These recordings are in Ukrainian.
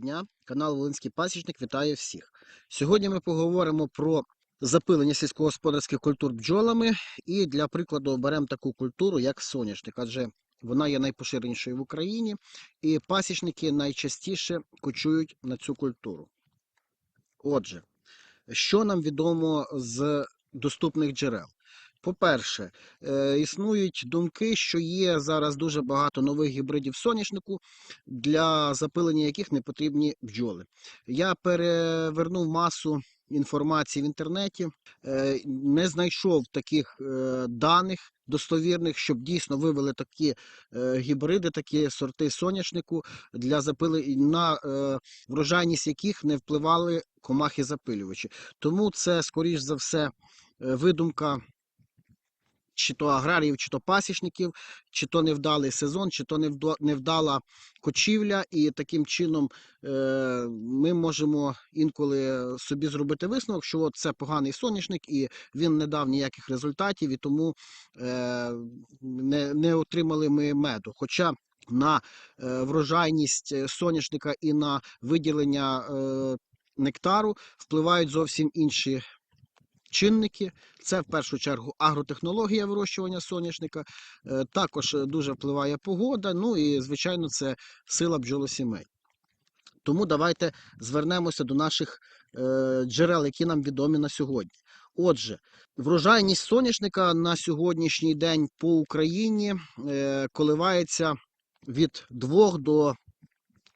Дня, канал Волинський Пасічник вітає всіх. Сьогодні ми поговоримо про запилення сільськогосподарських культур бджолами і для прикладу беремо таку культуру, як соняшник, адже вона є найпоширенішою в Україні, і пасічники найчастіше кочують на цю культуру. Отже, що нам відомо з доступних джерел? По-перше, е, існують думки, що є зараз дуже багато нових гібридів соняшнику, для запилення яких не потрібні бджоли. Я перевернув масу інформації в інтернеті, е, не знайшов таких е, даних достовірних, щоб дійсно вивели такі гібриди, такі сорти соняшнику для запилення, на врожайність яких не впливали комахи запилювачі. Тому це, скоріш за все, видумка чи то аграріїв, чи то пасічників, чи то невдалий сезон, чи то невдала кочівля, і таким чином е, ми можемо інколи собі зробити висновок, що це поганий соняшник, і він не дав ніяких результатів, і тому е, не, отримали ми меду. Хоча на е, врожайність соняшника і на виділення нектару впливають зовсім інші чинники. Це в першу чергу агротехнологія вирощування соняшника. Е, Також е, дуже впливає погода. Ну і звичайно, це сила бджолосімей. Тому давайте звернемося до наших е, джерел, які нам відомі на сьогодні. Отже, врожайність соняшника на сьогоднішній день по Україні коливається від 2 до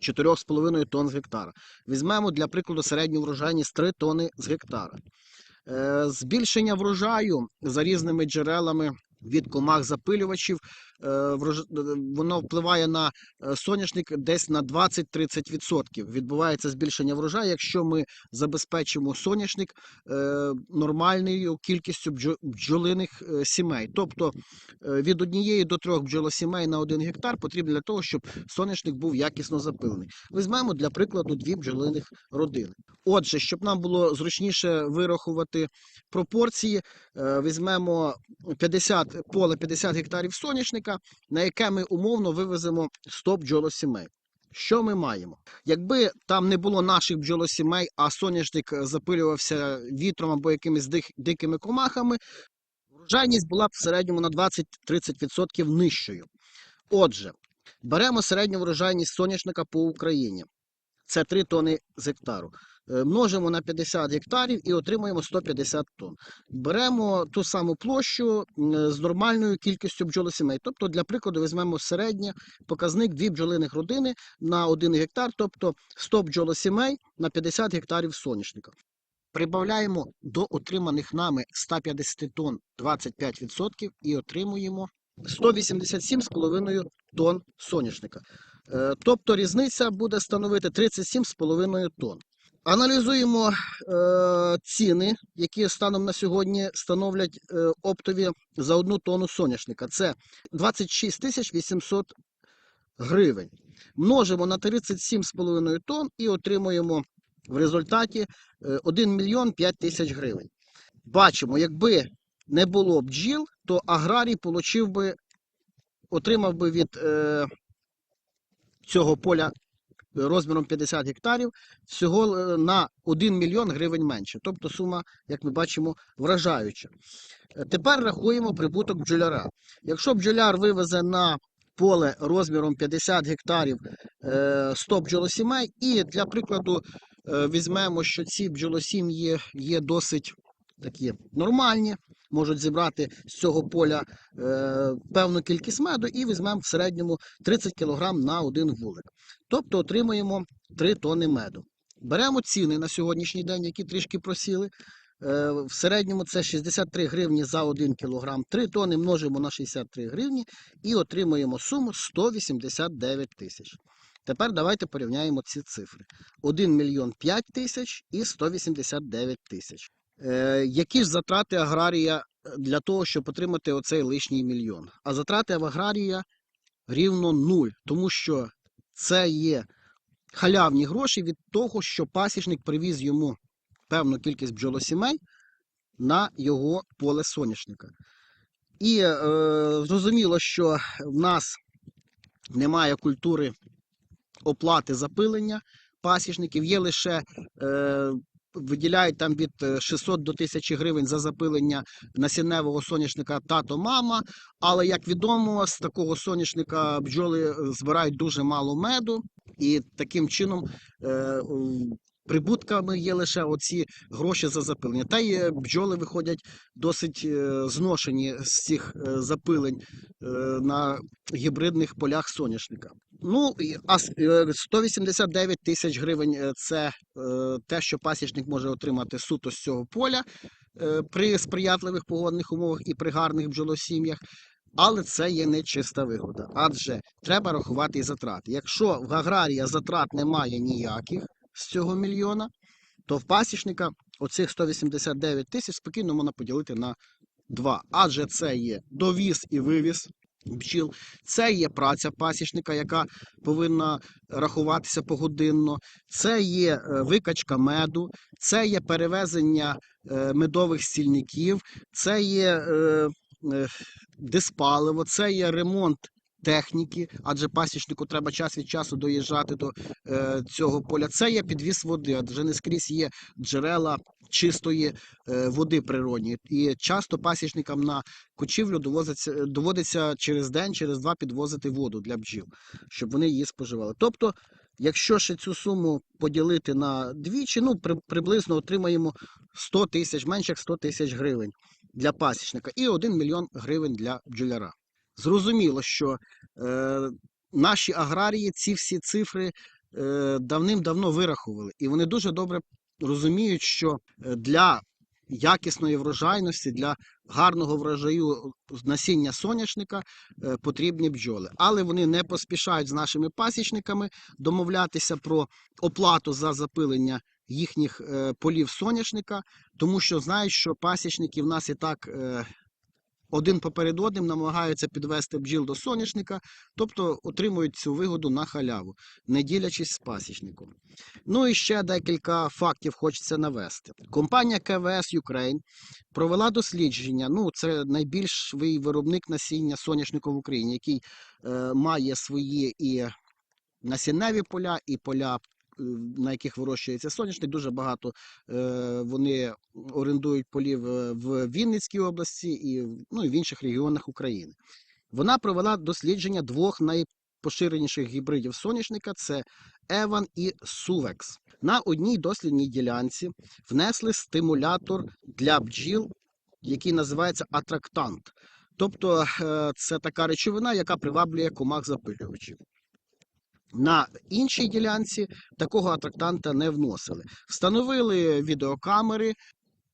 4,5 тонн з гектара. Візьмемо для прикладу середню врожайність 3 тонни з гектара. Е, Збільшення врожаю за різними джерелами від комах запилювачів, воно впливає на е, соняшник десь на 20-30%. Відбувається збільшення врожаю, якщо ми забезпечимо соняшник е, нормальною кількістю бджолиних е, сімей. Тобто е, від однієї до трьох бджолосімей на один гектар потрібно для того, щоб соняшник був якісно запилений. Візьмемо для прикладу дві бджолиних родини. Отже, щоб нам було зручніше вирахувати пропорції, е, візьмемо 50 поле 50 гектарів соняшника, на яке ми умовно вивеземо 100 бджолосімей. Що ми маємо? Якби там не було наших бджолосімей, а соняшник запилювався вітром або якимись дикими комахами, врожайність була б в середньому на 20-30% нижчою. Отже, беремо середню врожайність соняшника по Україні. Це 3 тони з гектару. Е, Множимо на 50 гектарів і отримуємо 150 тонн. Беремо ту саму площу з нормальною кількістю бджолосімей. Тобто, для прикладу, візьмемо середнє показник 2 бджолиних родини на 1 гектар, тобто 100 бджолосімей на 50 гектарів соняшника. Прибавляємо до отриманих нами 150 тонн 25% і отримуємо 187,5 тонн соняшника. Е, Тобто різниця буде становити 37,5 тонн. Аналізуємо е, ціни, які станом на сьогодні становлять е, оптові за одну тонну соняшника. Це 26 тисяч 800 гривень. Множимо на 37,5 тонн і отримуємо в результаті е, 1 мільйон 5 тисяч гривень. Бачимо, якби не було бджіл, то аграрій получив би, отримав би від е, цього поля розміром 50 гектарів всього е, на 1 мільйон гривень менше. Тобто сума, як ми бачимо, вражаюча. Е, Тепер рахуємо прибуток бджоляра. Якщо бджоляр вивезе на поле розміром 50 гектарів е, 100 бджолосімей, і для прикладу е, візьмемо, що ці бджолосім'ї є досить такі нормальні, можуть зібрати з цього поля е, певну кількість меду і візьмемо в середньому 30 кг на один вулик. Тобто отримуємо 3 тони меду. Беремо ціни на сьогоднішній день, які трішки просіли. Е, В середньому це 63 гривні за 1 кг. 3 тони множимо на 63 гривні і отримуємо суму 189 тисяч. Тепер давайте порівняємо ці цифри: 1 мільйон 5 тисяч і 189 тисяч. Е, які ж затрати аграрія для того, щоб отримати оцей лишній мільйон? А затрати в аграрія рівно нуль, тому що це є халявні гроші від того, що пасічник привіз йому певну кількість бджолосімей на його поле соняшника. І е, зрозуміло, що в нас немає культури оплати запилення пасічників. Є лише е, виділяють там від е, 600 до 1000 гривень за запилення насінневого соняшника тато-мама. Але як відомо, з такого соняшника бджоли е, збирають дуже мало меду, і таким чином е, прибутками є лише оці гроші за запилення. Та й бджоли виходять досить е, зношені з цих е, запилень е, на гібридних полях соняшника. Ну, а е, 189 тисяч гривень це те, що пасічник може отримати суто з цього поля при сприятливих погодних умовах і при гарних бджолосім'ях. Але це є не чиста вигода, адже треба рахувати і затрати. Якщо в аграрія затрат немає ніяких з цього мільйона, то в пасічника оцих 189 тисяч спокійно можна поділити на два. Адже це є довіз і вивіз бджіл, це є праця пасічника, яка повинна рахуватися погодинно, це є е, викачка меду, це є перевезення е, медових стільників, це є е, диспаливо, це є ремонт техніки, адже пасічнику треба час від часу доїжджати до е, цього поля. Це є підвіз води, адже не скрізь є джерела чистої е, води природньої. І часто пасічникам на кочівлю довозиться, доводиться через день, через два підвозити воду для бджіл, щоб вони її споживали. Тобто, якщо ще цю суму поділити на двічі, ну при, приблизно отримаємо 100 тисяч, менше як 100 тисяч гривень для пасічника і 1 мільйон гривень для бджоляра. Зрозуміло, що е, наші аграрії ці всі цифри е, давним-давно вирахували, і вони дуже добре розуміють, що е, для якісної врожайності, для гарного врожаю насіння соняшника е, потрібні бджоли. Але вони не поспішають з нашими пасічниками домовлятися про оплату за запилення їхніх е, полів соняшника, тому що знають, що пасічники в нас і так е, один поперед одним намагаються підвести бджіл до соняшника, тобто отримують цю вигоду на халяву, не ділячись з пасічником. Ну і ще декілька фактів хочеться навести. Компанія КВС Ukraine провела дослідження. Ну, це найбільший виробник насіння соняшнику в Україні, який е, має свої і насінневі поля, і поля. На яких вирощується соняшник, дуже багато е, вони орендують полів е, в Вінницькій області і, ну, і в інших регіонах України. Вона провела дослідження двох найпоширеніших гібридів соняшника: це Еван і Сувекс. На одній дослідній ділянці внесли стимулятор для бджіл, який називається атрактант. Тобто е, це така речовина, яка приваблює комах запилювачів. На іншій ділянці такого атрактанта не вносили. Встановили відеокамери,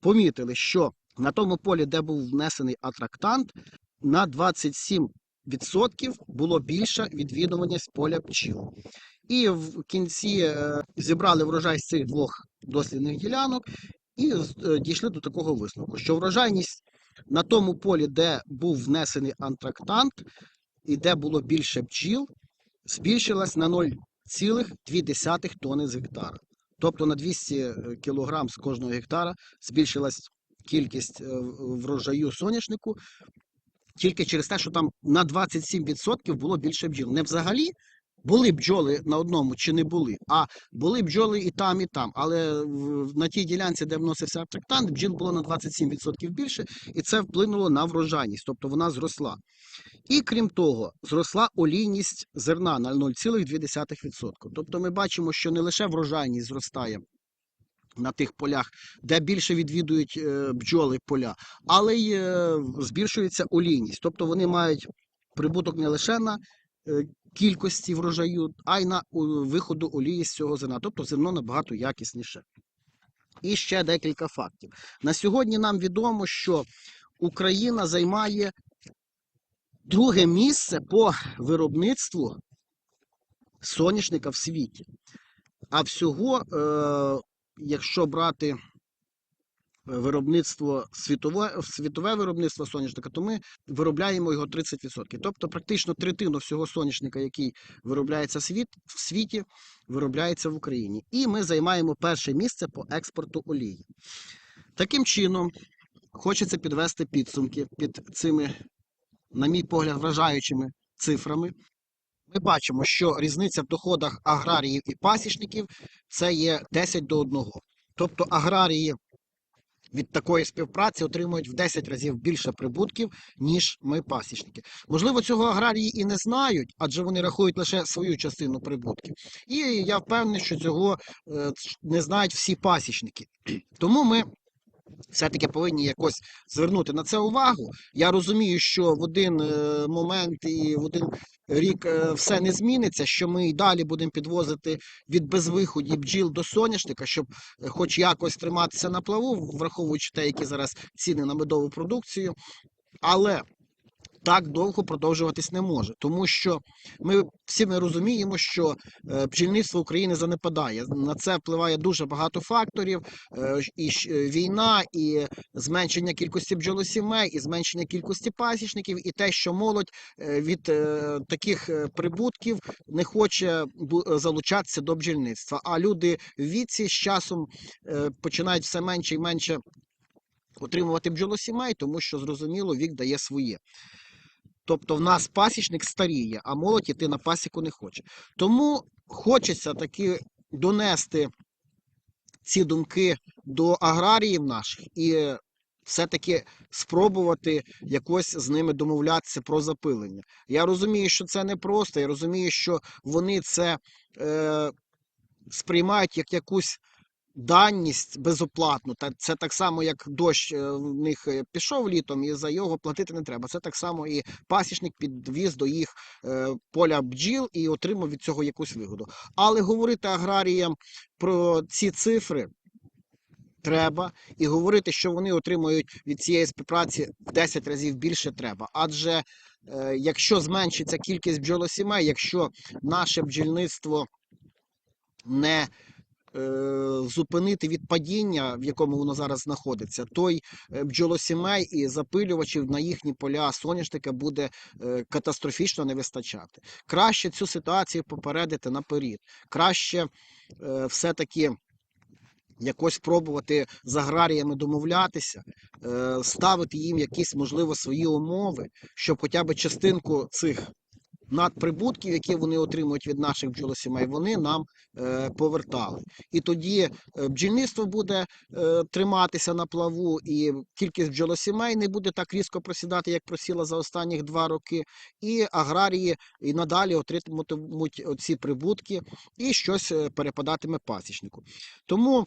помітили, що на тому полі, де був внесений атрактант, на 27% було більша відвідуваність поля пчіл. І в кінці е, зібрали врожай з цих двох дослідних ділянок і е, дійшли до такого висновку, що врожайність на тому полі, де був внесений антрактант, і де було більше бджіл, збільшилась на 0,2 тони з гектара. Тобто на 200 кг з кожного гектара збільшилась кількість е, врожаю соняшнику тільки через те, що там на 27% було більше бджіл. Не взагалі були бджоли на одному чи не були, а були бджоли і там, і там. Але на тій ділянці, де вносився атрактант, бджіл було на 27% більше, і це вплинуло на врожайність, тобто вона зросла. І крім того, зросла олійність зерна на 0,2%. Тобто ми бачимо, що не лише врожайність зростає на тих полях, де більше відвідують е, бджоли поля, але й е, збільшується олійність. Тобто вони мають прибуток не лише на е, кількості врожаю, а й на виходу олії з цього зерна. Тобто зерно набагато якісніше. І ще декілька фактів. На сьогодні нам відомо, що Україна займає друге місце по виробництву соняшника в світі. А всього, е, якщо брати виробництво світове, світове виробництво соняшника, то ми виробляємо його 30%. Тобто практично третину всього соняшника, який виробляється світ, в світі, виробляється в Україні. І ми займаємо перше місце по експорту олії. Таким чином, хочеться підвести підсумки під цими, на мій погляд, вражаючими цифрами. Ми бачимо, що різниця в доходах аграріїв і пасічників це є 10 до 1. Тобто аграрії від такої співпраці отримують в 10 разів більше прибутків, ніж ми пасічники. Можливо, цього аграрії і не знають, адже вони рахують лише свою частину прибутків. І я впевнений, що цього е, не знають всі пасічники. Тому ми все-таки повинні якось звернути на це увагу. Я розумію, що в один е, момент і в один рік е, все не зміниться, що ми і далі будемо підвозити від безвиході бджіл до соняшника, щоб е, хоч якось триматися на плаву, враховуючи те, які зараз ціни на медову продукцію. Але так довго продовжуватись не може, тому що ми всі ми розуміємо, що е, бджільництво України занепадає. На це впливає дуже багато факторів: е, і е, війна, і зменшення кількості бджолосімей, і зменшення кількості пасічників, і те, що молодь від таких прибутків не хоче залучатися до бджільництва. А люди в віці з часом починають все менше і менше отримувати бджолосімей, тому що зрозуміло, вік дає своє. Тобто в нас пасічник старіє, а молодь іти на пасіку не хоче. Тому хочеться таки донести ці думки до аграріїв наших і все-таки спробувати якось з ними домовлятися про запилення. Я розумію, що це непросто, я розумію, що вони це е, сприймають як якусь даність безоплатну. Та це так само, як дощ е, в них е, пішов літом, і за його платити не треба. Це так само і пасічник підвіз до їх е, поля бджіл і отримав від цього якусь вигоду. Але говорити аграріям про ці цифри. Треба і говорити, що вони отримують від цієї співпраці в 10 разів більше треба. Адже е, якщо зменшиться кількість бджолосімей, якщо наше бджільництво не зупинити від падіння, в якому воно зараз знаходиться, той е, бджолосімей і запилювачів на їхні поля соняшника буде е, катастрофічно не вистачати. Краще цю ситуацію попередити наперед. Краще е, все-таки. Якось пробувати з аграріями домовлятися, е, ставити їм якісь, можливо, свої умови, щоб хоча б частинку цих надприбутків, які вони отримують від наших бджолосімей, вони нам е, повертали. І тоді е, бджільництво буде е, триматися на плаву, і кількість бджолосімей не буде так різко просідати, як просіла за останніх два роки. І аграрії і надалі отримуватимуть ці прибутки, і щось перепадатиме пасічнику. Тому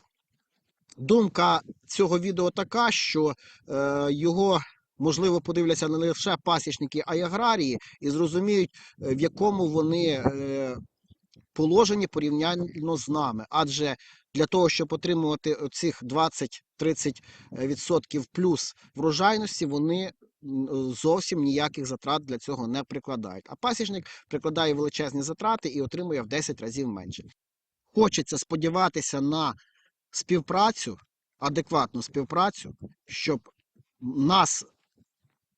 думка цього відео така, що його. Можливо, подивляться не лише пасічники, а й аграрії, і зрозуміють, е, в якому вони е, положенні порівняно з нами. Адже для того, щоб отримувати цих 20-30% плюс врожайності, вони зовсім ніяких затрат для цього не прикладають. А пасічник прикладає величезні затрати і отримує в 10 разів менше. Хочеться сподіватися на співпрацю, адекватну співпрацю, щоб нас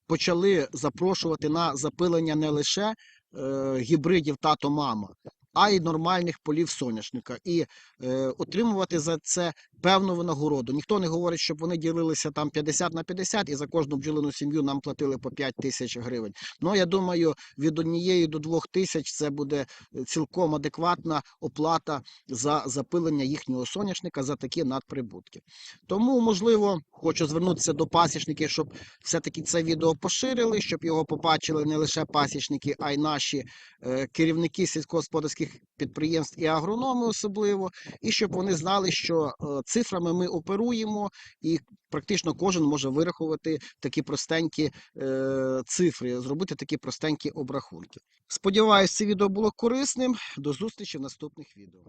почали запрошувати на запилення не лише е, гібридів тато-мама, а й нормальних полів соняшника, і е, отримувати за це певну винагороду. Ніхто не говорить, щоб вони ділилися там 50 на 50 і за кожну бджолину сім'ю нам платили по 5 тисяч гривень. Ну я думаю, від однієї до двох тисяч це буде е, цілком адекватна оплата за запилення їхнього соняшника за такі надприбутки. Тому, можливо, хочу звернутися до пасічників, щоб все-таки це відео поширили, щоб його побачили не лише пасічники, а й наші е, керівники сільськогосподарських підприємств і агрономи особливо, і щоб вони знали, що е, цифрами ми оперуємо, і практично кожен може вирахувати такі простенькі е, цифри, зробити такі простенькі обрахунки. Сподіваюсь, це відео було корисним. До зустрічі в наступних відео.